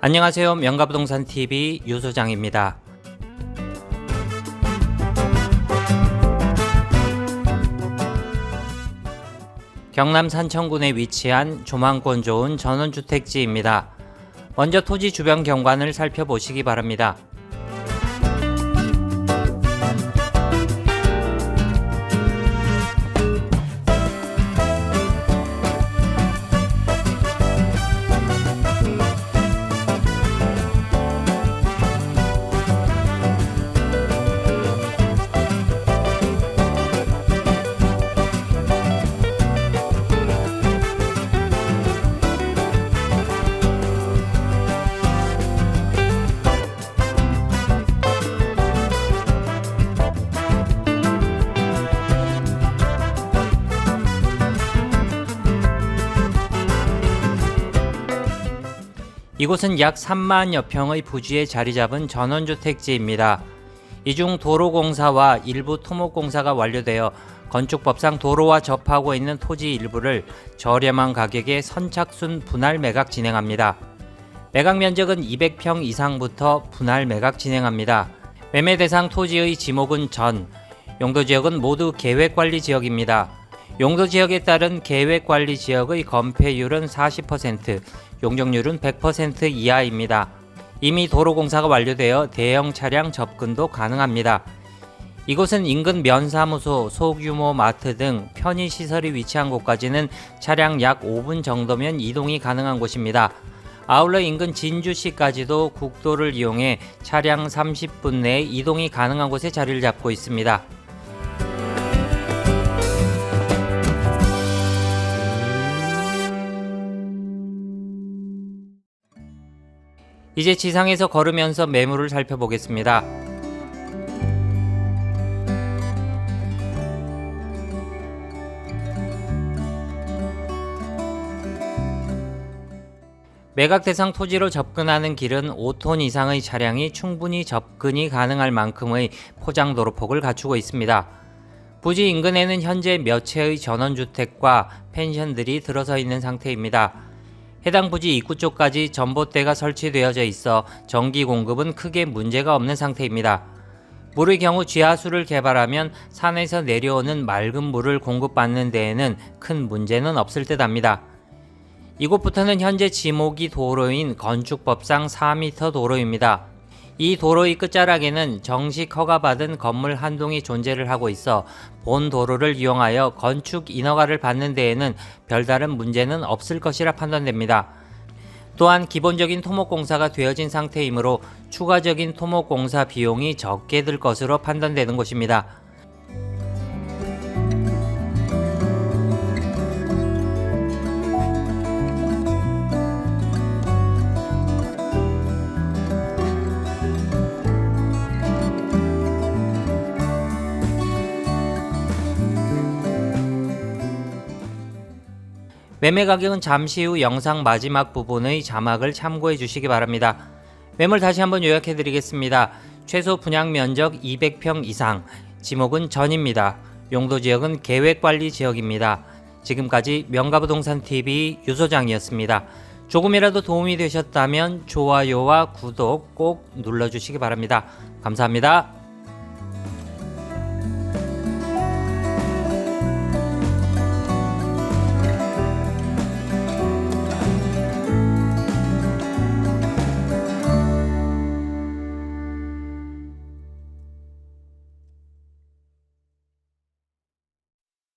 안녕하세요. 명가부동산 TV 유소장입니다. 경남 산청군에 위치한 조망권 좋은 전원주택지입니다. 먼저 토지 주변 경관을 살펴보시기 바랍니다. 이곳은 약 3만여 평의 부지에 자리 잡은 전원주택지입니다. 이 중 도로공사와 일부 토목공사가 완료되어 건축법상 도로와 접하고 있는 토지 일부를 저렴한 가격에 선착순 분할 매각 진행합니다. 매각 면적은 200평 이상부터 분할 매각 진행합니다. 매매 대상 토지의 지목은 전, 용도 지역은 모두 계획 관리 지역입니다. 용도 지역에 따른 계획 관리 지역의 건폐율은 40%, 용적률은 100% 이하입니다. 이미 도로공사가 완료되어 대형 차량 접근도 가능합니다. 이곳은 인근 면사무소, 소규모 마트 등 편의시설이 위치한 곳까지는 차량 약 5분 정도면 이동이 가능한 곳입니다. 아울러 인근 진주시까지도 국도를 이용해 차량 30분 내에 이동이 가능한 곳에 자리를 잡고 있습니다. 이제 지상에서 걸으면서 매물을 살펴보겠습니다. 매각 대상 토지로 접근하는 길은 5톤 이상의 차량이 충분히 접근이 가능할 만큼의 포장 도로폭을 갖추고 있습니다. 부지 인근에는 현재 몇 채의 전원주택과 펜션들이 들어서 있는 상태입니다. 해당 부지 입구 쪽까지 전봇대가 설치되어져 있어 전기 공급은 크게 문제가 없는 상태입니다. 물의 경우 지하수를 개발하면 산에서 내려오는 맑은 물을 공급받는 데에는 큰 문제는 없을 듯합니다. 이곳부터는 현재 지목이 도로인 건축법상 4m 도로입니다. 이 도로의 끝자락에는 정식 허가받은 건물 한 동이 존재를 하고 있어 본 도로를 이용하여 건축 인허가를 받는 데에는 별다른 문제는 없을 것이라 판단됩니다. 또한 기본적인 토목공사가 되어진 상태이므로 추가적인 토목공사 비용이 적게 들 것으로 판단되는 곳입니다. 매매 가격은 잠시 후 영상 마지막 부분의 자막을 참고해 주시기 바랍니다. 매물 다시 한번 요약해 드리겠습니다. 최소 분양 면적 200평 이상, 지목은 전입니다. 용도 지역은 계획 관리 지역입니다. 지금까지 명가부동산 TV 유소장이었습니다. 조금이라도 도움이 되셨다면 좋아요와 구독 꼭 눌러주시기 바랍니다. 감사합니다.